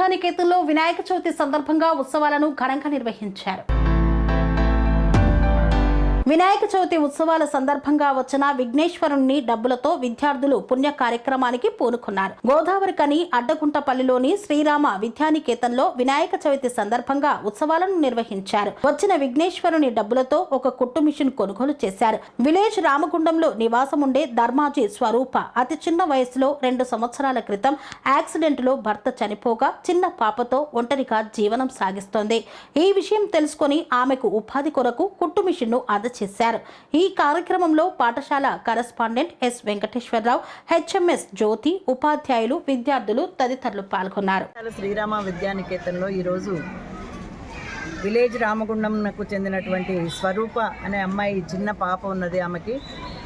విద్యానికేతన్లో వినాయక చవితి సందర్భంగా ఉత్సవాలను ఘనంగా నిర్వహించారు. వినాయక చవితి ఉత్సవాల సందర్భంగా వచ్చిన విఘ్నేశ్వరుణ్ణి డబ్బులతో విద్యార్థులు పుణ్య కార్యక్రమానికి పూనుకున్నారు. గోదావరి కని అడ్డగుంటపల్లిలోని శ్రీరామ విద్యానికేతన్లో వినాయక చవితి సందర్భంగా ఉత్సవాలను నిర్వహించారు. వచ్చిన విఘ్నేశ్వరుని డబ్బులతో ఒక కుట్టు మిషన్ కొనుగోలు చేశారు. విలేజ్ రామగుండంలో నివాసముండే ధర్మాజీ స్వరూప అతి చిన్న వయసులో రెండు సంవత్సరాల క్రితం యాక్సిడెంట్లో భర్త చనిపోగా చిన్న పాపతో ఒంటరిగా జీవనం సాగిస్తోంది. ఈ విషయం తెలుసుకొని ఆమెకు ఉపాధి కొరకు కుట్టు మిషన్ను చేశారు. ఈ కార్యక్రమంలో పాఠశాల correspondent S Venkateswararao HM S Jyothi ఉపాధ్యాయులు విద్యార్థులు తదితరులు పాల్గొన్నారు. శ్రీరామ విద్యానికేతన్లో ఈరోజు విలేజ్ రామగుండంకు చెందినటువంటి స్వరూప అనే అమ్మాయి చిన్న పాప ఉన్నది ఆమెకి.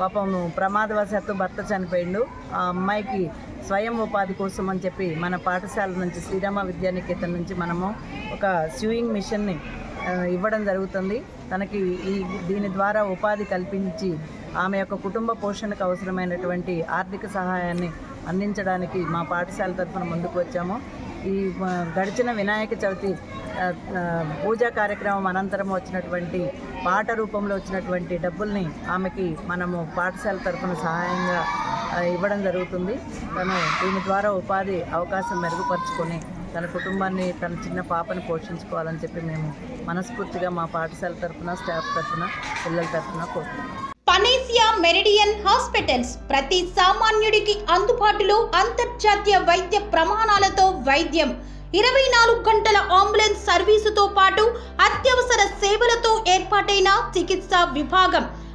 పాపం ప్రమాదవశాత్తు భర్త చనిపోయిండు. ఆ అమ్మాయికి స్వయం ఉపాధి కోసం అని చెప్పి మన పాఠశాల నుంచి శ్రీరామ విద్యానికేతన్ నుంచి మనము ఒక స్యూయింగ్ మిషన్ని ఇవ్వడం జరుగుతుంది. తనకి ఈ దీని ద్వారా ఉపాధి కల్పించి ఆమె యొక్క కుటుంబ పోషణకు అవసరమైనటువంటి ఆర్థిక సహాయాన్ని అందించడానికి మా పాఠశాల తరఫున ముందుకు వచ్చాము. ఈ గడిచిన వినాయక చవితి పూజా కార్యక్రమం అనంతరం వచ్చినటువంటి పాట రూపంలో వచ్చినటువంటి డబ్బుల్ని ఆమెకి మనము పాఠశాల తరఫున సహాయంగా ఇవ్వడం జరుగుతుంది. తను దీని ద్వారా ఉపాధి అవకాశం మెరుగుపరుచుకొని తన కుటుంబాన్ని తన చిన్న పాపని పోషించుకోవాలని చెప్పి మేము మనస్ఫూర్తిగా మా పాఠశాల తరఫున స్టాఫ్ తరఫున పిల్లల తరఫున కోరుతున్నాం. పనేసియా మెరిడియన్ హాస్పిటల్స్ ప్రతి సామాన్యుడికి అందుబాటులో అంతర్జాతీయ వైద్య ప్రమాణాలతో వైద్యం. ఇరవై నాలుగు గంటల అంబులెన్స్ సర్వీసుతో పాటు అత్యవసర సేవలతో ఏర్పాటైన చికిత్సా విభాగం.